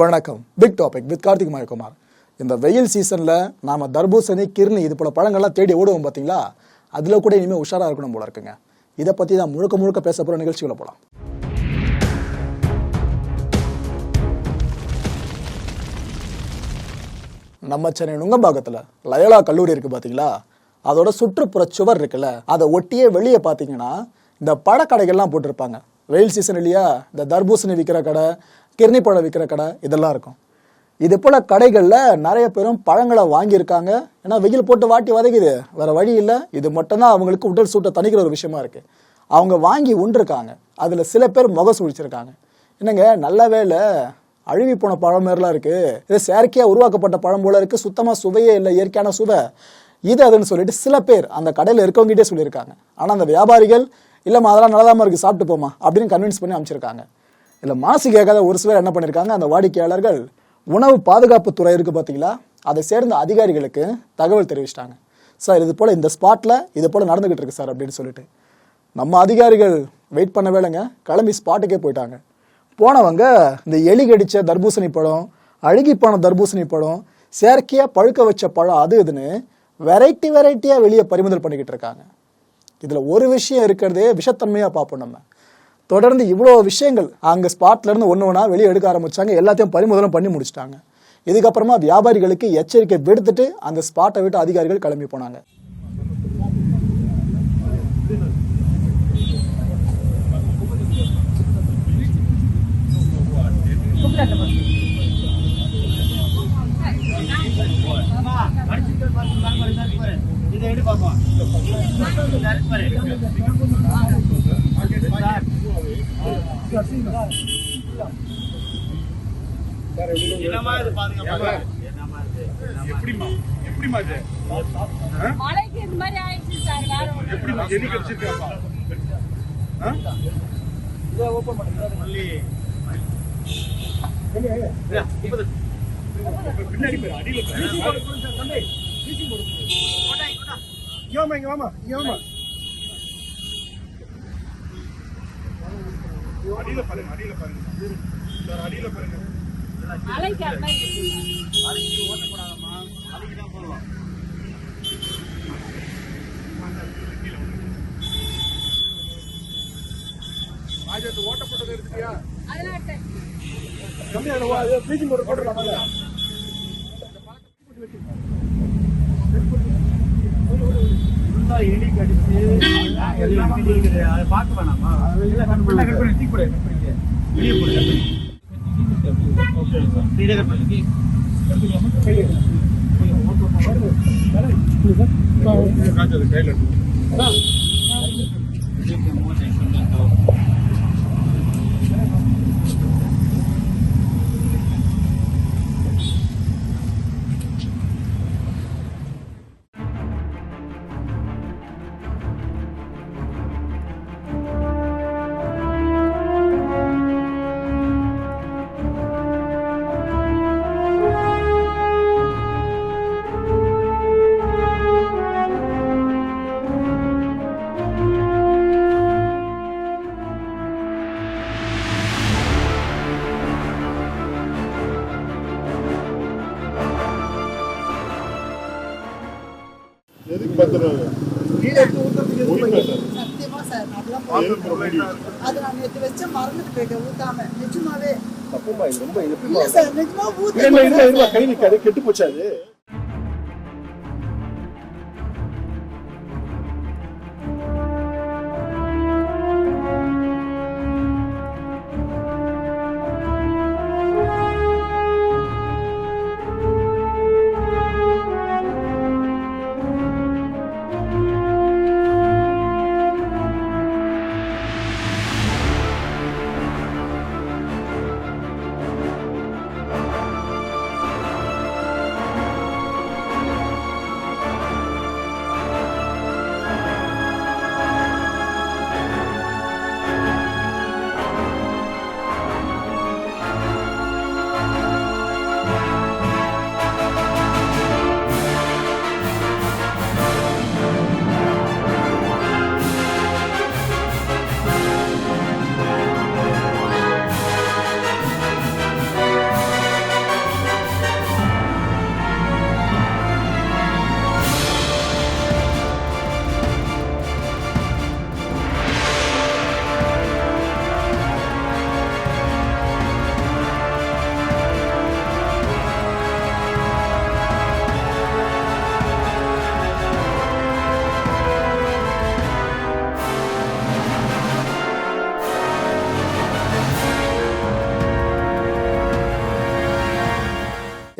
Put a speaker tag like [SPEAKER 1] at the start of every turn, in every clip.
[SPEAKER 1] வணக்கம். Big topic with Karthik Mayakumar இந்த வெயில் சீசனில் நாம் தர்பூசணி கிர்னி இது போல பழங்கள்லாம் தேடி ஓடுவோம் பார்த்தீங்களா அதில் கூட இனிமேல் உஷாராக இருக்கணும் போல இருக்குங்க. இதை பற்றி தான் முழுக்க முழுக்க பேச போகிற நிகழ்ச்சிகளை போகலாம் நம்ம சென்னை நுங்கம்பாக்கத்தில் லயோலா கல்லூரி இருக்குது பார்த்தீங்களா அதோட சுற்றுப்புற சுவர் இருக்குல்ல அதை ஒட்டியே வெளியே பார்த்தீங்கன்னா இந்த பழக்கடைகள்லாம் போட்டிருப்பாங்க. வெயில் சீசன் இல்லையா? இந்த தர்பூசணி விற்கிற கடை கிர்னி பழம் விற்கிற கடை இதெல்லாம் இருக்கும். இது போல் கடைகளில் நிறைய பேரும் பழங்களை வாங்கியிருக்காங்க. ஏன்னா வெயில் போட்டு வாட்டி வதைக்குது. வேறு வழி இல்லை. இது மட்டும்தான் அவங்களுக்கு உடல் சூட்டை தணிக்கிற ஒரு விஷயமா இருக்குது அவங்க வாங்கி உண்டிருக்காங்க. அதில் சில பேர் முக சுழிச்சிருக்காங்க. என்னங்க நல்ல வேளை அழுவி போன பழம் மாதிரிலாம் இருக்குது இது செயற்கையாக உருவாக்கப்பட்ட பழம் போல இருக்குது சுத்தமாக சுவையே இல்லை. இயற்கையான சுவை. இது அதுன்னு சொல்லிட்டு சில பேர் அந்த கடையில் இருக்கவங்ககிட்டே சொல்லியிருக்காங்க. ஆனால் அந்த வியாபாரிகள் இல்லைம்மா அதெல்லாம் நல்லதாமல் இருக்குது சாப்பிட்டு போமா அப்படின்னு கன்வின்ஸ் பண்ணி அமைச்சிருக்காங்க இல்லை மாசு கேட்காத ஒரு சிலர் என்ன பண்ணியிருக்காங்க அந்த வாடிக்கையாளர்கள் உணவு பாதுகாப்பு துறை இருக்கு பார்த்தீங்களா? அதை சேர்ந்த அதிகாரிகளுக்கு தகவல் தெரிவிச்சிட்டாங்க. சார் இது போல் இந்த ஸ்பாட்டில் இது போல் நடந்துகிட்டு இருக்கு சார் அப்படின்னு சொல்லிட்டு. நம்ம அதிகாரிகள் வெயிட் பண்ண வேலைங்க கிளம்பி ஸ்பாட்டுக்கே போயிட்டாங்க. போனவங்க இந்த எலி கடிச்ச தர்பூசணி பழம் அழுகி போன தர்பூசணி பழம் செயற்கையாக பழுக்க வச்ச பழம் அது இதுன்னு வெரைட்டி வெரைட்டியாக வெளியே பறிமுதல் பண்ணிக்கிட்டு இருக்காங்க. இதில் ஒரு விஷயம் இருக்கிறதே விஷத்தன்மையாக பார்ப்போம் நம்ம. தொடர்ந்து இவ்வளோ விஷயங்கள் அங்கே ஸ்பாட்லேருந்து ஒன்று ஒன்றா வெளியே எடுக்க ஆரம்பிச்சாங்க. எல்லாத்தையும் பறிமுதலும் பண்ணி முடிச்சிட்டாங்க. இதுக்கப்புறமா வியாபாரிகளுக்கு எச்சரிக்கை விடுத்துட்டு அந்த ஸ்பாட்டை விட்டு அதிகாரிகள் கிளம்பி போனாங்க.
[SPEAKER 2] எப்படிம்மா எப்படிம்மா? இது?
[SPEAKER 3] மழைக்கு இந்த மாதிரி ஆயிடுச்சு சார் வேற
[SPEAKER 2] எப்படிம்மா? எலி கடிச்சிருக்காப்பா ஆ? பின்னாடி போய் அடியில போய். இங்க வாம்மா, இங்க வாம்மா. அடியில பாருங்க அடியில பாருங்க. சார் அடியில பாருங்க.
[SPEAKER 3] மழைக்கு அந்த மாதிரி இருக்குங்க.
[SPEAKER 2] ராஜாத்து ஓட்டப்பட்டது இருக்கியா
[SPEAKER 3] அதெல்லாம் டெ-
[SPEAKER 2] கம்மியா ப்ளீச்சிங் பவுடர் போட்டுடலாமா?
[SPEAKER 4] எலி கடிச்சு. அதை பார்க்க வேணாமா? இல்லை,
[SPEAKER 2] பத்து ரூபா
[SPEAKER 5] சத்தியமா சார் அது நான் நேத்து வச்ச மறந்துட்டு போயிட்டேன் ஊத்தாம. நிஜமாவே.
[SPEAKER 2] தப்புமா? இது ரொம்ப
[SPEAKER 5] இல்ல சார் நிஜமா ஊத்த
[SPEAKER 2] கெட்டு போச்சு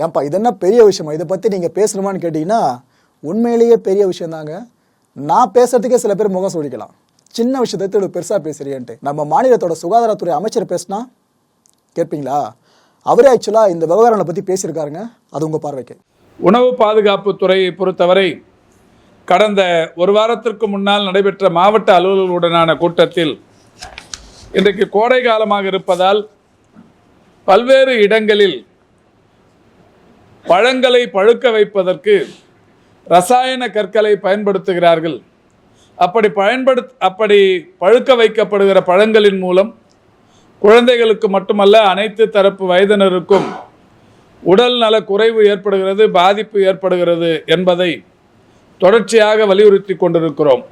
[SPEAKER 1] ஏன்பா இது என்ன பெரிய விஷயமா? இதை பற்றி நீங்கள் பேசணுமான்னு கேட்டிங்கன்னா உண்மையிலேயே பெரிய விஷயந்தாங்க. நான் பேசுறதுக்கே சில பேர் முகம் சொல்லிக்கலாம் சின்ன விஷயத்தை இவ்வளோ பெருசாக பேசுறியன்ட்டு நம்ம மாநிலத்தோட சுகாதாரத்துறை அமைச்சர் பேசினா கேட்பீங்களா? அவரே ஆக்சுவலாக இந்த விவகாரங்களை பற்றி பேசியிருக்காருங்க. அது உங்கள் பார்வைக்கு.
[SPEAKER 6] உணவு பாதுகாப்பு துறையை பொறுத்தவரை கடந்த ஒரு வாரத்திற்கு முன்னால் நடைபெற்ற மாவட்ட அலுவலர்களுடனான கூட்டத்தில் இன்றைக்கு கோடை காலமாக இருப்பதால் பல்வேறு இடங்களில் பழங்களை பழுக்க வைப்பதற்கு ரசாயன கற்களை பயன்படுத்துகிறார்கள். அப்படி பயன்படுத் அப்படி பழுக்க வைக்கப்படுகிற பழங்களின் மூலம் குழந்தைகளுக்கு மட்டுமல்ல அனைத்து தரப்பு வயதினருக்கும் உடல் நல குறைவு ஏற்படுகிறது பாதிப்பு ஏற்படுகிறது என்பதை தொடர்ச்சியாக வலியுறுத்தி கொண்டிருக்கிறோம்.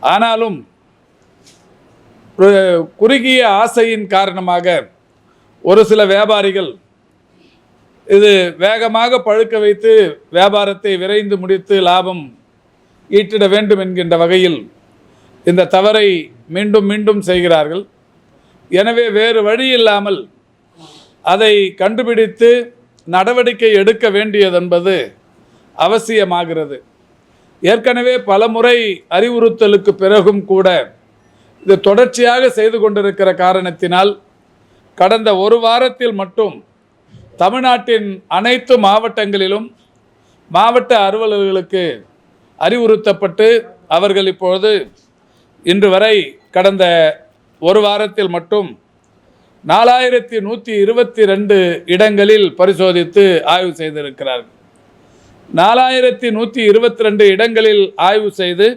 [SPEAKER 6] ஆனாலும் குறுகிய ஆசையின் காரணமாக ஒரு சில வியாபாரிகள் இது வேகமாக பழுக்க வைத்து வியாபாரத்தை விரைந்து முடித்து லாபம் ஈட்டிட வேண்டும் என்கின்ற வகையில் இந்த தவறை மீண்டும் மீண்டும் செய்கிறார்கள். எனவே வேறு வழி இல்லாமல் அதை கண்டுபிடித்து நடவடிக்கை எடுக்க வேண்டியதென்பது அவசியமாகிறது. ஏற்கனவே பலமுறை அறிவுறுத்தலுக்கு பிறகும் கூட இது தொடர்ச்சியாக செய்து கொண்டிருக்கிற காரணத்தினால் கடந்த ஒரு வாரத்தில் மட்டும் தமிழ்நாட்டின் அனைத்து மாவட்டங்களிலும் மாவட்ட அலுவலர்களுக்கு அறிவுறுத்தப்பட்டு அவர்கள் இப்பொழுது இன்று வரை கடந்த ஒரு வாரத்தில் மட்டும் நாலாயிரத்தி நூற்றி இருபத்தி ரெண்டு இடங்களில் பரிசோதித்து ஆய்வு செய்திருக்கிறார்கள். நாலாயிரத்தி நூற்றி இருபத்தி ரெண்டு இடங்களில் ஆய்வு செய்து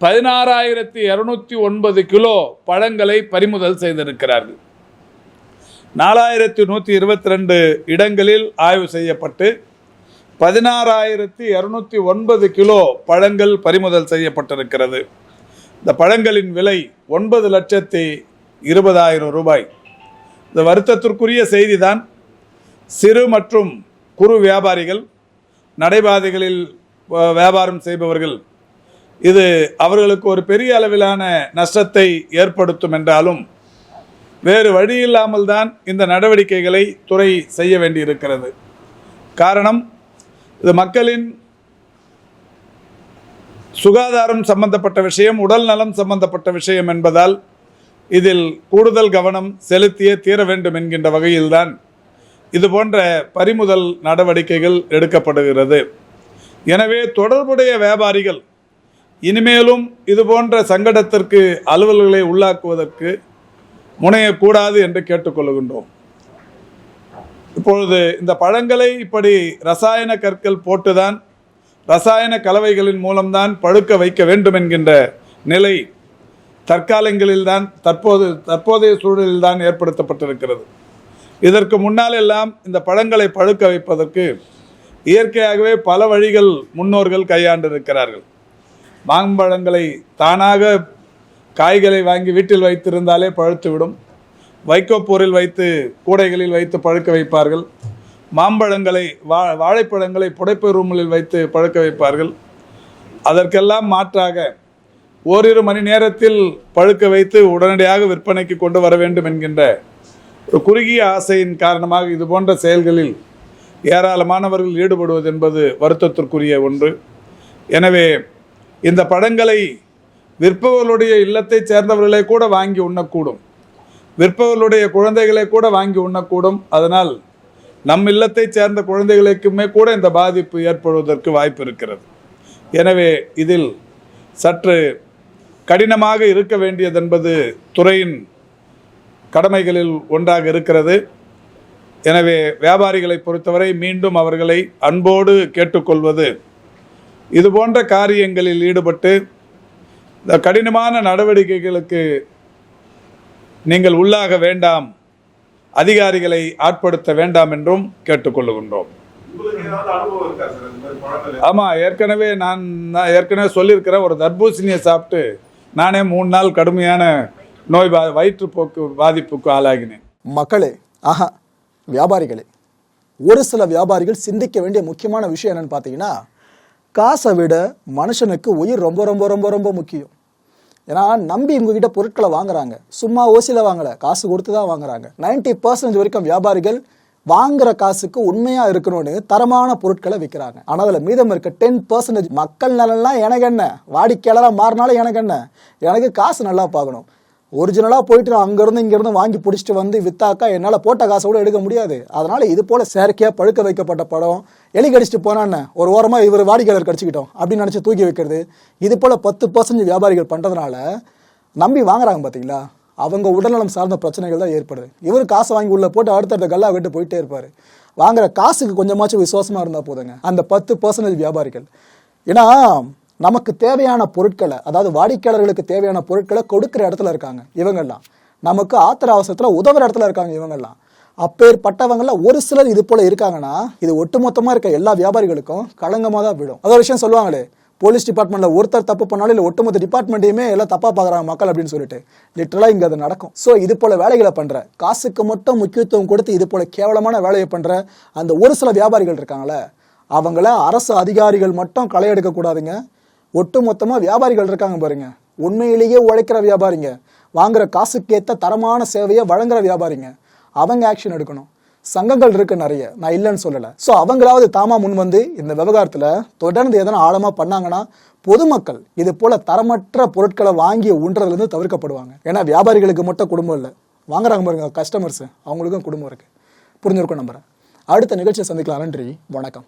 [SPEAKER 6] பதினாறாயிரத்தி இரநூத்தி ஒன்பது கிலோ பழங்களை பறிமுதல் செய்திருக்கிறார்கள். நாலாயிரத்தி நூற்றி இருபத்தி ரெண்டு இடங்களில் ஆய்வு செய்யப்பட்டு பதினாறாயிரத்தி இரநூத்தி ஒன்பது கிலோ பழங்கள் பறிமுதல் செய்யப்பட்டிருக்கிறது. இந்த பழங்களின் விலை ஒன்பது லட்சத்தி இருபதாயிரம் ரூபாய். இந்த வருத்தத்திற்குரிய செய்திதான். சிறு மற்றும் குறு வியாபாரிகள் நடைபாதைகளில் வியாபாரம் செய்பவர்கள் இது அவர்களுக்கு ஒரு பெரிய அளவிலான நஷ்டத்தை ஏற்படுத்தும் என்றாலும் வேறு வழி இல்லாமல் தான் இந்த நடவடிக்கைகளை துறை செய்ய வேண்டியிருக்கிறது. காரணம் இது மக்களின் சுகாதாரம் சம்பந்தப்பட்ட விஷயம் உடல் நலம் சம்பந்தப்பட்ட விஷயம் என்பதால் இதில் கூடுதல் கவனம் செலுத்தியே தீர வேண்டும் என்கின்ற வகையில்தான் இது போன்ற பறிமுதல் நடவடிக்கைகள் எடுக்கப்படுகிறது. எனவே தொடர்புடைய வியாபாரிகள் இனிமேலும் இது போன்ற சங்கடத்திற்கு அலுவல்களை உள்ளாக்குவதற்கு முனையக்கூடாது என்று கேட்டுக்கொள்கின்றோம். இப்பொழுது இந்த பழங்களை இப்படி ரசாயன கற்கள் போட்டுதான் ரசாயன கலவைகளின் மூலம்தான் பழுக்க வைக்க வேண்டும் என்கின்ற நிலை தற்காலங்களில்தான் தற்போது தற்போதைய சூழலில்தான் ஏற்படுத்தப்பட்டிருக்கிறது. இதற்கு முன்னால் எல்லாம் இந்த பழங்களை பழுக்க வைப்பதற்கு இயற்கையாகவே பல வழிகள் முன்னோர்கள் கையாண்டிருக்கிறார்கள். மாம்பழங்களை தானாக காய்களை வாங்கி வீட்டில் வைத்திருந்தாலே பழுத்துவிடும் வைக்கோப்பூரில் வைத்து கூடைகளில் வைத்து பழுக்க வைப்பார்கள். மாம்பழங்களை வா வாழைப்பழங்களை புடைப்பு ரூமில் வைத்து பழுக்க வைப்பார்கள். அதற்கெல்லாம் மாற்றாக ஓரிரு மணி நேரத்தில் பழுக்க வைத்து உடனடியாக விற்பனைக்கு கொண்டு வர வேண்டும் என்கின்ற ஒரு குறுகிய ஆசையின் காரணமாக இது போன்ற செயல்களில் ஏராளமானவர்கள் ஈடுபடுவது என்பது வருத்தத்திற்குரிய ஒன்று. எனவே இந்த பழங்களை விற்பவர்களுடைய இல்லத்தை சேர்ந்தவர்களை கூட வாங்கி உண்ணக்கூடும். விற்பவர்களுடைய குழந்தைகளை கூட வாங்கி உண்ணக்கூடும். அதனால் நம் இல்லத்தை சேர்ந்த குழந்தைகளுக்குமே கூட இந்த பாதிப்பு ஏற்படுவதற்கு வாய்ப்பு இருக்கிறது. எனவே இதில் சற்று கடினமாக இருக்க வேண்டியதென்பது துறையின் கடமைகளில் ஒன்றாக இருக்கிறது. எனவே வியாபாரிகளை பொறுத்தவரை மீண்டும் அவர்களை அன்போடு கேட்டுக்கொள்வது இது போன்ற காரியங்களில் ஈடுபட்டு இந்த கடினமான நடவடிக்கைகளுக்கு நீங்கள் உள்ளாக வேண்டாம். அதிகாரிகளை ஆட்படுத்த வேண்டாம் என்றும் கேட்டுக்கொள்ளுகின்றோம்.
[SPEAKER 2] உங்களுக்கு
[SPEAKER 6] ஆமாம் ஏற்கனவே நான் நான் ஏற்கனவே சொல்லியிருக்கிறேன் ஒரு தர்பூசணியை சாப்பிட்டு நானே மூணு நாள் கடுமையான நோய் பா வயிற்றுப்போக்கு பாதிப்புக்கு ஆளாகினேன்.
[SPEAKER 1] மக்களே ஆஹா வியாபாரிகளே ஒரு சில வியாபாரிகள் சிந்திக்க வேண்டிய முக்கியமான விஷயம் என்னன்னு பார்த்தீங்கன்னா காசை விட மனுஷனுக்கு உயிர் ரொம்ப ரொம்ப ரொம்ப ரொம்ப முக்கியம். ஏன்னா நம்பி உங்ககிட்ட பொருட்களை வாங்குறாங்க. சும்மா ஓசியில் வாங்கலை. காசு கொடுத்து தான் வாங்குறாங்க. 90% பர்சன்டேஜ் வரைக்கும் வியாபாரிகள் வாங்குற காசுக்கு உண்மையாக இருக்கணும்னு தரமான பொருட்களை விற்கிறாங்க ஆனால் அதில் மீதம் இருக்க டென் பர்சன்டேஜ் மக்கள் நலன்லாம் எனக்கு என்ன? வாடிக்கையாளராக மாறினாலும் எனக்கு என்ன? எனக்கு காசு நல்லா பார்க்கணும் ஒரிஜினலாக போயிட்டு நான் அங்கேருந்து இங்கேருந்து வாங்கி பிடிச்சிட்டு வந்து வித்தாக்கா என்னால் போட்ட காசை கூட எடுக்க முடியாது. அதனால் இது போல் செயற்கையாக பழுக்க வைக்கப்பட்ட படம் எலி கடிச்சிட்டு போனான்னு ஒரு ஓரமாக இவர் வாடிக்கையாளர் கடிச்சிக்கிட்டோம் அப்படின்னு நினச்சி தூக்கி வைக்கிறது. இது போல் பத்து பர்சன்ட் வியாபாரிகள் பண்ணுறதுனால நம்பி வாங்குறாங்க பார்த்தீங்களா அவங்க உடல்நலம் சார்ந்த பிரச்சனைகள் தான் ஏற்படுது. இவர் காசை வாங்கி உள்ளே போட்டு அடுத்தடுத்த கல்லா விட்டு போயிட்டே இருப்பார். வாங்குற காசுக்கு கொஞ்சமாச்சும் விசுவாசமாக இருந்தால் போதுங்க. அந்த பத்து பர்சன்டேஜ் வியாபாரிகள். ஏன்னா நமக்கு தேவையான பொருட்களை அதாவது வாடிக்கையாளர்களுக்கு தேவையான பொருட்களை கொடுக்குற இடத்துல இருக்காங்க இவங்கெல்லாம். நமக்கு ஆத்திர அவசரத்தில் உதவுற இடத்துல இருக்காங்க இவங்கெல்லாம். அப்பேற்பட்டவங்கள ஒரு சிலர் இது போல இருக்காங்கன்னா இது ஒட்டுமொத்தமாக இருக்க எல்லா வியாபாரிகளுக்கும் களங்கமாக தான் விடும் அதோட விஷயம் சொல்லுவாங்களே போலீஸ் டிபார்ட்மெண்ட்ல ஒருத்தர் தப்பு பண்ணாலும் இல்லை ஒட்டுமொத்த டிபார்ட்மெண்ட்டையுமே எல்லாம் தப்பா பார்க்குறாங்க மக்கள் அப்படின்னு சொல்லிட்டு. லிட்டரலா இங்க அது நடக்கும். ஸோ இது போல வேலைகளை பண்ற காசுக்கு மட்டும் முக்கியத்துவம் கொடுத்து இது போல கேவலமான வேலையை பண்ற அந்த ஒரு சில வியாபாரிகள் இருக்காங்களே அவங்கள அரசு அதிகாரிகள் மட்டும் களை எடுக்க ஒட்டு மொத்தமா வியாபாரிகள் இருக்காங்க பாருங்க. உண்மையிலேயே உழைக்கிற வியாபாரிங்க. வாங்குற காசுக்கேத்த தரமான சேவையை வழங்குற வியாபாரிங்க. அவங்க ஆக்ஷன் எடுக்கணும். சங்கங்கள் இருக்கு நிறைய. நான் இல்லைன்னு சொல்லலை. ஸோ அவங்களாவது தாமா முன் வந்து இந்த விவகாரத்தில் தொடர்ந்து எதனா ஆழமாக பண்ணாங்கன்னா பொதுமக்கள் இது போல தரமற்ற பொருட்களை வாங்கி உண்றதுலேருந்து தவிர்க்கப்படுவாங்க. ஏன்னா வியாபாரிகளுக்கு மட்டும் குடும்பம் இல்லை. வாங்குறாங்க பாருங்க கஸ்டமர்ஸ் அவங்களுக்கும் குடும்பம் இருக்கு. புரிஞ்சிருக்கும் நம்புறேன். அடுத்த நிகழ்ச்சியை சந்திக்கலாம். நன்றி. வணக்கம்.